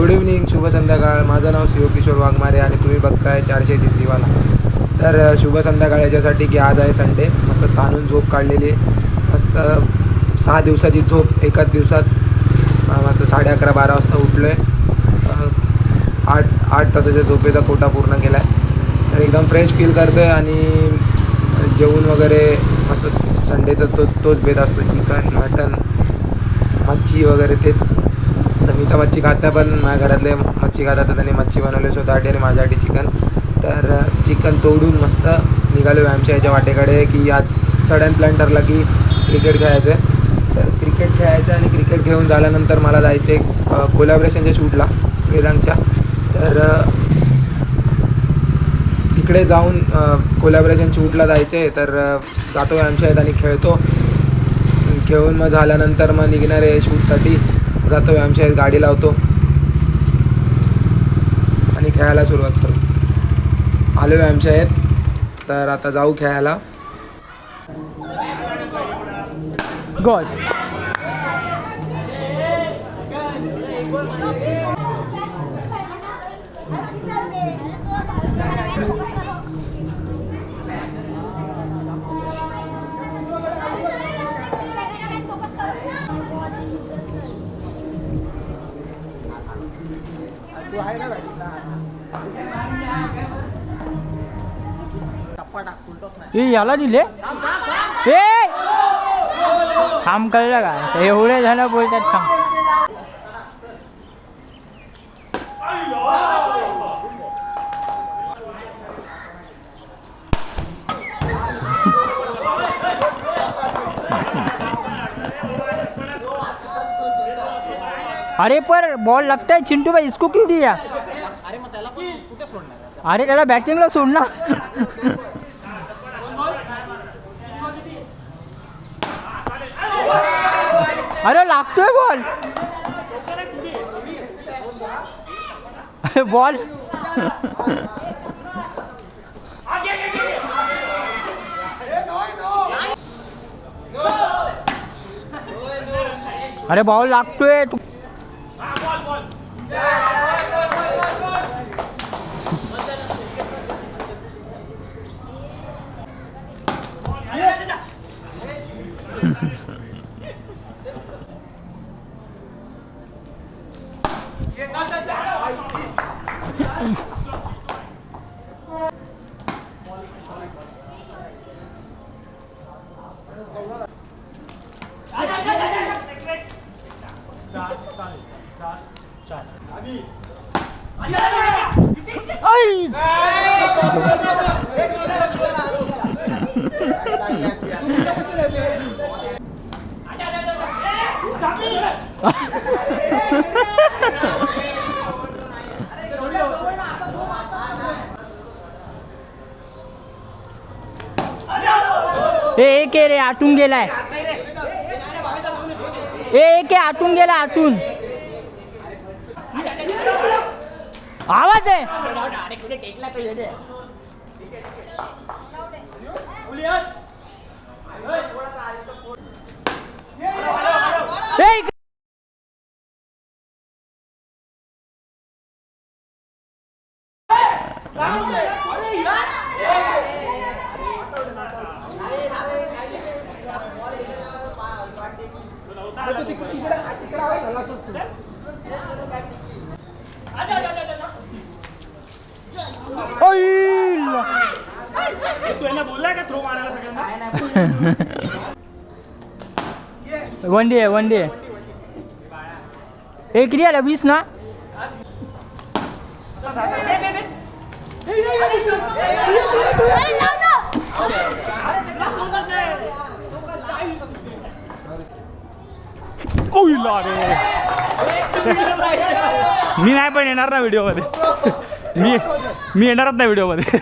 Good evening शुभ संध्याकाळ. माझं नाव शिवकिशोर वाघमारे आणि तुम्ही बघताय चारशे सी सीवाला तर शुभ संध्याकाळ याच्यासाठी की आज आहे संडे मस्त ताणून झोप काढलेली मस्त सहा दिवसाची झोप एकाच दिवसात. मस्त साडे अकरा बारा वाजता उठलो आहे आठ आठ तासाच्या झोपेचा कोटा पूर्ण केला आहे तर एकदम फ्रेश फील करतो आहे आणि जेवण वगैरे मस्त संडेचा तो तोच बेत असतो. चिकन मटन मच्छी वगैरे तेच. तर मी तर मच्छी खात नाही पण माझ्या घरातले मच्छी खातात तर त्यांनी मच्छी बनवली स्वतःसाठी आणि माझ्यासाठी चिकन. तर चिकन तोडून मस्त निघालो व्यायामशाळेच्या वाटेकडे की आज सडन प्लॅन ठरला की क्रिकेट खेळायचं तर क्रिकेट खेळायचं आणि क्रिकेट खेळून झाल्यानंतर मला जायचे कोलॅबरेशनच्या शूटला वेदांगच्या. तर तिकडे जाऊन कोलॅबरेशन शूटला जायचे तर जातो आमच्या आहेत आणि खेळतो. खेळून मग झाल्यानंतर मग निघणार आहे शूटसाठी जातो आमच्या गाडी लावतो. आणि खेळायला सुरुवात करू. आलो व्यायामशाळेत तर आता जाऊ खेळायला. गॉड ए याला दिले? ए! थांब कळलं का? एवढे जण बोलतात थांब. अरे पर बॉल लगता है, चिंटू भाई, इसको क्यों दिया? अरे त्याला बॅटिंगला सोड ना अरे लागतोय बॉल। बॉल। अरे बॉल लागतोय तू ए एक रे आटून गेलाय. ए एक आटून गेला आटून आवाज आहे. इकडे- वन डे वन डे एक किती आला वीस ना ओला मी नाही पण येणार ना व्हिडिओमध्ये. मी मी येणारच नाही व्हिडिओमध्ये.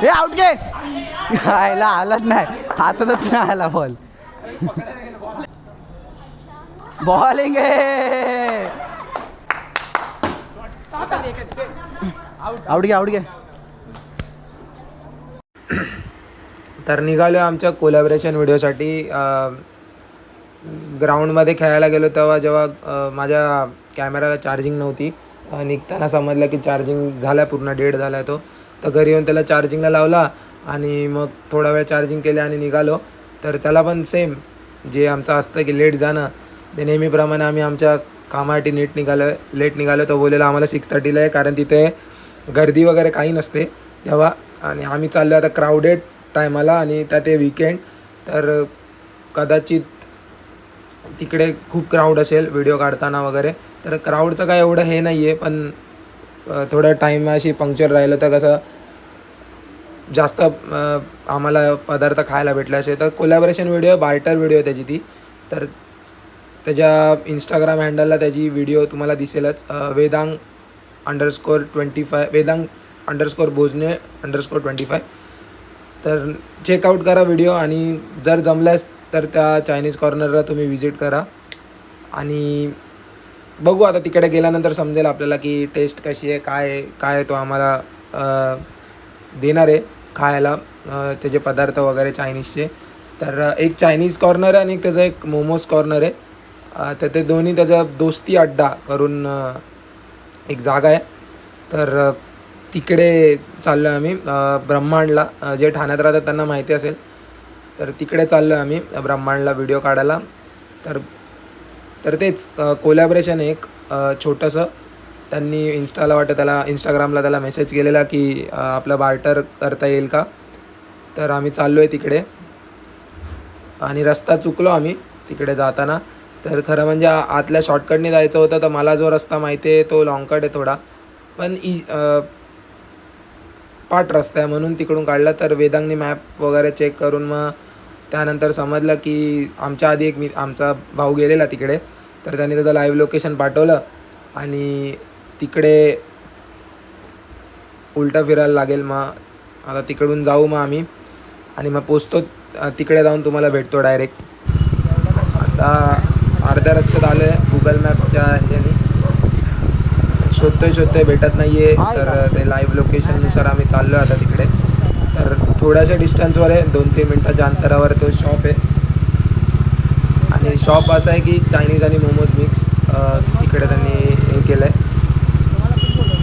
हे आउट घे. खायला आलाच नाही. हातातच नाही आला बॉल बॉलिंग आउट घे आउट घे. तर निघालो आमच्या कोलॅबरेशन व्हिडिओसाठी ग्राउंडमध्ये खेळायला गेलो तेव्हा जेव्हा माझ्या कॅमेराला चार्जिंग नव्हती. निघताना समजलं की चार्जिंग झाला पूर्ण डेड झाला आहे तो. तर घरी येऊन त्याला चार्जिंगला लावला आणि मग थोडा वेळ चार्जिंग केले आणि निघालो. तर त्याला पण सेम जे आमचं असतं की लेट जाणं ते नेहमीप्रमाणे आम्ही आमच्या कामासाठी नीट निघालो लेट निघालो. तो बोललेला आम्हाला सिक्स थर्टीला आहे कारण तिथे गर्दी वगैरे काही नसते. तेव्हा आणि आम्ही चाललो आता क्राऊडेड टायमाला आणि त्यात ते विकेंड तर कदाचित तिकडे खूप क्राऊड असेल व्हिडिओ काढताना वगैरे. तर क्राऊडचं काय एवढं हे नाही आहे पण थोडं टाईम अशी पंक्चर राहिलं तर कसं जास्त आम्हाला पदार्थ खायला भेटले असे. तर कोलॅबरेशन व्हिडिओ बार्टर व्हिडिओ त्याची ती. तर त्याच्या इंस्टाग्राम हँडलला त्याची व्हिडिओ तुम्हाला दिसेलच. Vedang underscore twenty five Vedang underscore Bhojane underscore twenty five तर चेकआउट करा व्हिडिओ आणि जर जमल्यास तर त्या चायनीज कॉर्नरला तुम्ही विजिट करा. आणि बघू आता तिकडे गेल्यानंतर समजेल आपल्याला की टेस्ट कशी आहे काय आहे काय आहे तो आम्हाला देणार आहे खायला त्याचे पदार्थ वगैरे चायनीजचे तर एक चायनीज कॉर्नर आहे आणि एक एक मोमोज कॉर्नर आहे. तर ते दोन्ही त्याचा दोस्ती अड्डा करून एक जागा आहे. तर तिकडे चाललो आहे आम्ही ब्रह्मांडला. जे ठाण्यात राहतात त्यांना माहिती असेल. तर तिकडे चाललो आहे आम्ही ब्रह्मांडला व्हिडिओ काढायला. तर तर तेच कोलॅबरेशन एक छोटंसं. त्यांनी इन्स्टाला वाटतं त्याला इंस्टाग्रामला त्याला मेसेज केलेला की आपलं बार्टर करता येईल का? तर आम्ही चाललो आहे तिकडे. आणि रस्ता चुकलो आम्ही तिकडे जाताना. तर खरं म्हणजे आतल्या शॉर्टकटने जायचं होतं तर मला जो रस्ता माहिती आहे तो लॉंगकट आहे थोडा. पण इ पाठ रस्ता आहे म्हणून तिकडून काढला. तर वेदांगनी मॅप वगैरे चेक करून मग त्यानंतर समजलं की आमच्या आधी एक मी आमचा भाऊ गेलेला तिकडे. तर त्यांनी त्याचं लाईव्ह लोकेशन पाठवलं आणि तिकडे उलटं फिरायला लागेल मग. आता तिकडून जाऊ मग आम्ही. आणि मग पोचतो तिकडे जाऊन तुम्हाला भेटतो डायरेक्ट आता अर्ध्या रस्त्यात आलं आहे गुगल मॅपच्या याने शोधतोय शोधतोय भेटत नाही आहे तर ते लाईव्ह लोकेशननुसार आम्ही चाललो आहे आता तिकडे. तर थोड्याशा डिस्टन्सवर आहे. दोन तीन मिनटाच्या अंतरावर तो शॉप आहे. आणि शॉप असं आहे की चायनीज आणि मोमोज मिक्स तिकडे त्यांनी हे केलं आहे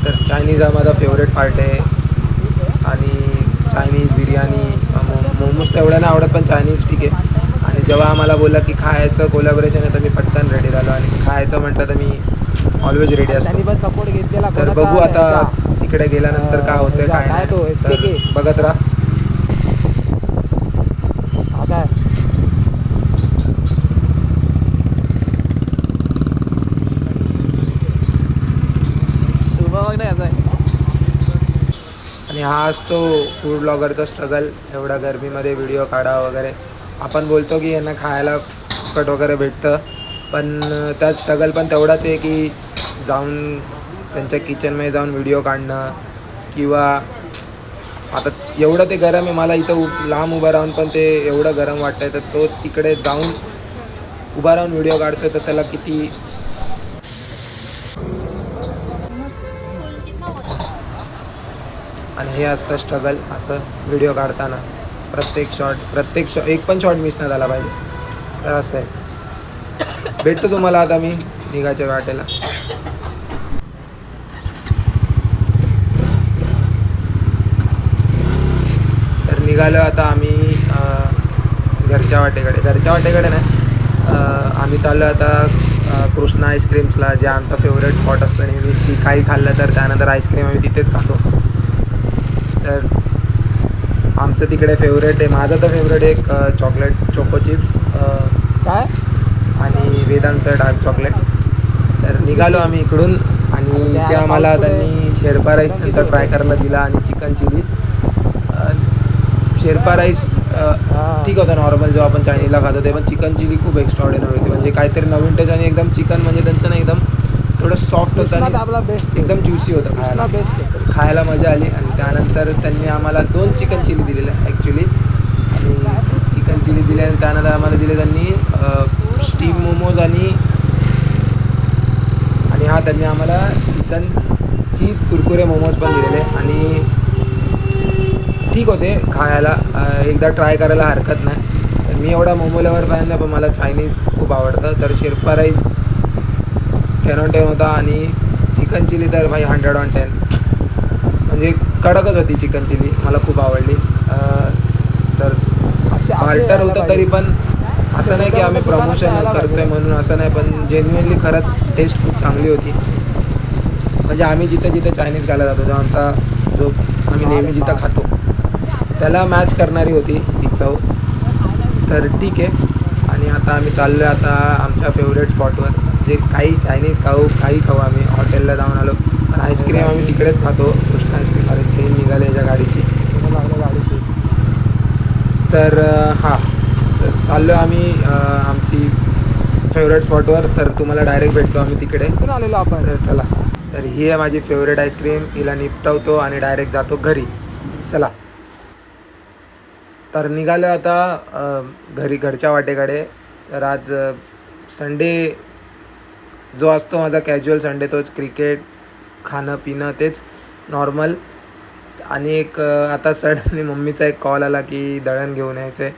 तर चायनीज हा माझा फेवरेट पार्ट आहे. आणि चायनीज बिर्याणी मोमोज तर एवढं नाही आवडत पण चायनीज ठीक आहे. आणि जेव्हा आम्हाला बोललं की खायचं कोलॅबरेशन आहे तर मी पटकन रेडी झालो. आणि खायचं म्हटलं तर मी ऑलवेज रेडी असतो. पण सपोर्ट घेतलेला तर बघू आता तिकडे गेल्यानंतर काय होतंय काय तो, SKK? बघत राहा. आता आणि हा असतो फूड ब्लॉगरचा स्ट्रगल एवढ्या गरमीमध्ये व्हिडिओ काढा वगैरे. आपण बोलतो की यांना खायला फुकट वगैरे भेटतं. पण त्यात स्ट्रगल पण तेवढाच आहे की जाऊन त्यांच्या किचनमध्ये जाऊन व्हिडिओ काढणं किंवा आता एवढं ते गरम आहे मला इथं उ- लांब उभं राहून पण ते एवढं गरम वाटतंय तर तो तिकडे जाऊन उभा राहून व्हिडिओ काढतोय तर त्याला किती आणि हे असतं स्ट्रगल असं व्हिडिओ काढताना. प्रत्येक शॉट प्रत्येक शॉ एक पण शॉट मिस नाही झाला पाहिजे. तर असं आहे. भेटतो तुम्हाला आता मी निघायच्या वाटेला तर निघालो आता आम्ही घरच्या वाटेकडे. घरच्या वाटेकडे नाही. आम्ही चाललो आता कृष्णा आईस्क्रीम्सला जे आमचा फेवरेट स्पॉट असतो नेहमी. ती काही खाल्लं तर त्यानंतर आईस्क्रीम आम्ही तिथेच खातो. तर आमचं तिकडे फेवरेट आहे. माझं तर फेवरेट एक चॉकलेट चोको चिप्स काय? आणि वेदांचं डार्क चॉकलेट तर निघालो आम्ही इकडून आणि ते आम्हाला त्यांनी शेरपा राईस त्यांचा ट्राय करायला दिला आणि चिकन चिली शेरपा राईस ठीक होतं नॉर्मल जो आपण चायनीजला खातो ते पण चिकन चिली खूप एक्स्ट्रॉर्डिनरी होती. म्हणजे काहीतरी नवीन टेस्ट आणि एकदम चिकन म्हणजे त्यांचं ना एकदम थोडं सॉफ्ट होतं आणि एकदम ज्युसी होतं खायला. बेस्ट खायला मजा आली आणि त्यानंतर त्यांनी आम्हाला दोन चिकन चिली दिलेले ॲक्च्युली आणि चिकन चिली दिले आणि त्यानंतर आम्हाला दिले त्यांनी स्टीम मोमोज आणि आणि हा त्यांनी आम्हाला चिकन चीज कुरकुरे मोमोज पण दिलेले. आणि ठीक होते खायला. एकदा ट्राय करायला हरकत नाही. तर मी एवढा मोमो लवर फॅन नाही पण मला चायनीज खूप आवडतं. तर शिरपा राईस टेन ऑन टेन होता आणि चिकन चिली तर भाई हंड्रेड ऑन टेन म्हणजे कडकच होती चिकन चिली मला खूप आवडली. तर पार्टर होतं तरी पण असं नाही की आम्ही प्रमोशन करतोय म्हणून असं नाही पण जेन्युअनली खरंच टेस्ट खूप चांगली होती. म्हणजे आम्ही जिथं जिथं चायनीज खायला जातो जो आमचा जो आम्ही नेहमी जिथं खातो. त्याला मॅच करणारी होती ती चव तर ठीक आहे. आणि आता आम्ही चाललो आहे आता आमच्या फेवरेट स्पॉटवर जे काही चायनीज खाऊ काही खाऊ आम्ही. हॉटेलला जाऊन आलो. पण आईस्क्रीम आम्ही तिकडेच खातो. कृष्ण आईस्क्रीम अरे चेन निघाले याच्या गाडीची. तर हां. तर चाललो आम्ही आमची फेवरेट स्पॉटवर तर तुम्हाला डायरेक्ट भेटतो आम्ही तिकडे. आलेलो आपण तर चला. तर ही आहे माझी फेवरेट आईस्क्रीम हिला निपटवतो आणि डायरेक्ट जातो घरी. चला. तर निघालो आता घरी घरच्या वाटेकडे. तर आज संडे जो असतो माझा कॅज्युअल संडे तोच क्रिकेट खाणं पिणं तेच नॉर्मल आणि एक आता सडनली मम्मीचा एक कॉल आला की दळण घेऊन यायचं आहे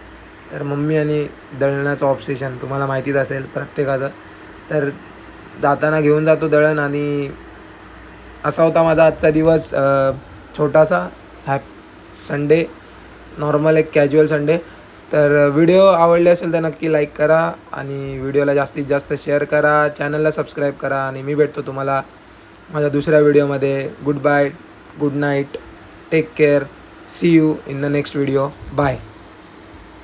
तर मम्मी आणि दळणाचं ऑप्शेशन तुम्हाला माहितीच असेल प्रत्येकाचं. तर जाताना घेऊन जातो दळण आणि असा होता माझा आजचा दिवस छोटासा हॅप संडे नॉर्मल एक कॅज्युअल संडे तर व्हिडिओ आवडले असेल तर नक्की लाईक करा आणि व्हिडिओला जास्तीत जास्त शेअर करा. चॅनलला सबस्क्राईब करा आणि मी भेटतो तुम्हाला माझ्या दुसऱ्या व्हिडिओमध्ये good bye good night take care see you in the next video bye